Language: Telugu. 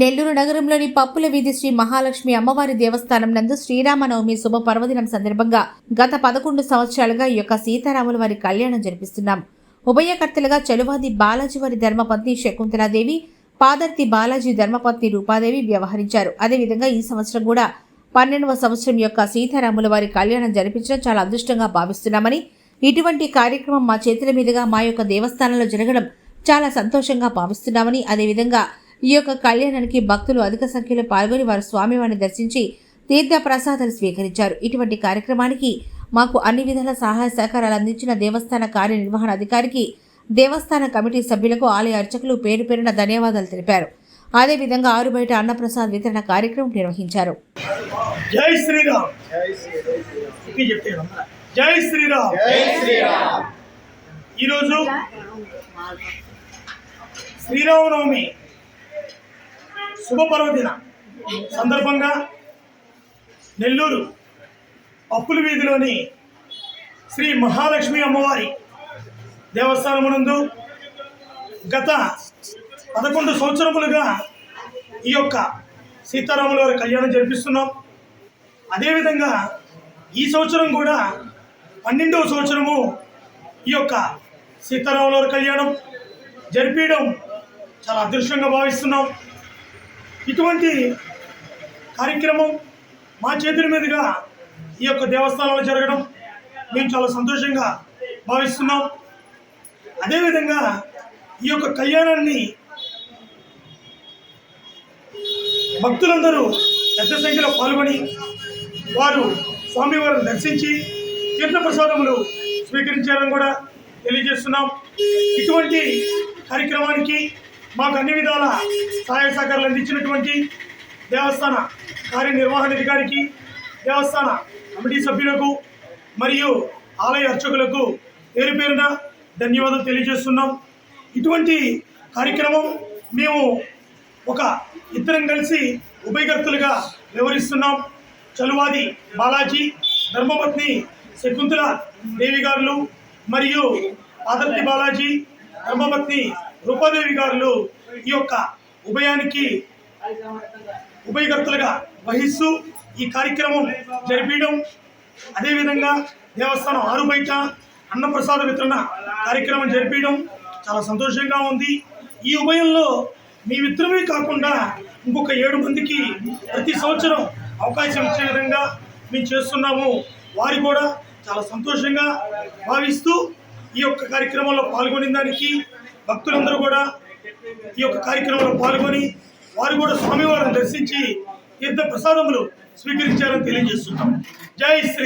నెల్లూరు నగరంలోని పప్పుల వీధి శ్రీ మహాలక్ష్మి అమ్మవారి దేవస్థానం నందు శ్రీరామనవమి శుభ పర్వదినం సందర్భంగా గత పదకొండు సంవత్సరాలుగా ఈ యొక్క సీతారాముల వారి కళ్యాణం జరిపిస్తున్నాం. ఉభయకర్తలుగా చెలువాది బాలాజీ వారి ధర్మపత్ని శకుంతలాదేవి పాదర్తి బాలాజీ ధర్మపత్ని రూపాదేవి వ్యవహరించారు. అదేవిధంగా ఈ సంవత్సరం కూడా పన్నెండవ సంవత్సరం యొక్క సీతారాముల వారి కళ్యాణం జరిపించడం చాలా అదృష్టంగా భావిస్తున్నామని ఇటువంటి కార్యక్రమం మా చేతుల మీదుగా మా యొక్క దేవస్థానంలో జరగడం చాలా సంతోషంగా భావిస్తున్నామని అదేవిధంగా ఈ యొక్క కళ్యాణానికి భక్తులు అధిక సంఖ్యలో పాల్గొని వారు స్వామివారిని దర్శించి తీర్థ ప్రసాదాలు స్వీకరించారు. ఇటువంటి కార్యక్రమానికి మాకు అన్ని విధాల సహాయ సహకారాలు అందించిన దేవస్థాన కార్యనిర్వహణ అధికారికి దేవస్థాన కమిటీ సభ్యులకు ఆలయ అర్చకులు పేరు పేరున ధన్యవాదాలు తెలిపారు. అదేవిధంగా ఆరు బయట అన్నప్రసాద్ వితరణ కార్యక్రమం నిర్వహించారు. జై శ్రీరామ్. జై శ్రీరామ్. ఈరోజు శ్రీరామనవమి శుభ పర్వదిన సందర్భంగా నెల్లూరు అప్పుల వీధిలోని శ్రీ మహాలక్ష్మి అమ్మవారి దేవస్థానమునందు గత పదకొండు సంవత్సరములుగా ఈ యొక్క సీతారాముల వారి కళ్యాణం జరిపిస్తున్నాం. అదేవిధంగా ఈ సంవత్సరం కూడా పన్నెండవ సంవత్సరము ఈ యొక్క సీతారాముల వారి కళ్యాణం జరిపించడం చాలా అదృష్టంగా భావిస్తున్నాం. ఇటువంటి కార్యక్రమం మా చేతుల మీదుగా ఈ యొక్క దేవస్థానంలో జరగడం మేము చాలా సంతోషంగా భావిస్తున్నాం. అదేవిధంగా ఈ యొక్క కళ్యాణాన్ని భక్తులందరూ పెద్ద సంఖ్యలో పాల్గొని వారు స్వామివారిని దర్శించి తీర్థప్రసాదములు స్వీకరించారని కూడా తెలియజేస్తున్నాం. ఇటువంటి కార్యక్రమానికి మాకు అన్ని విధాల సహాయ సహకారాలు అందించినటువంటి దేవస్థాన కార్యనిర్వహణాధికారికి దేవస్థాన కమిటీ సభ్యులకు మరియు ఆలయ అర్చకులకు పేరు పేరున ధన్యవాదాలు తెలియజేస్తున్నాం. ఇటువంటి కార్యక్రమం మేము ఒక ఇద్దరం కలిసి ఉభయకర్తలుగా వివరిస్తున్నాం చలువాది బాలాజీ ధర్మపత్ని శకుంతల దేవి గారులు మరియు ఆదర్తి బాలాజీ ధర్మపత్ని రూపాదేవి గారులు ఈ యొక్క ఉభయానికి ఉభయకర్తలుగా వహిస్తూ ఈ కార్యక్రమం జరిపించడం అదేవిధంగా దేవస్థానం ఆరు బయట అన్నప్రసాద వితరణ కార్యక్రమం జరిపించడం చాలా సంతోషంగా ఉంది. ఈ ఉభయంలో మీ మిత్రమే కాకుండా ఇంకొక ఏడు మందికి ప్రతి సంవత్సరం అవకాశం ఇచ్చే విధంగా మేము చేస్తున్నాము. వారు కూడా చాలా సంతోషంగా భావిస్తూ ఈ యొక్క కార్యక్రమంలో పాల్గొనే దానికి భక్తులందరూ కూడా ఈ యొక్క కార్యక్రమంలో పాల్గొని వారు కూడా స్వామివారిని దర్శించి తీర్థ ప్రసాదములు స్వీకరించారని తెలియజేస్తున్నాం. జై శ్రీ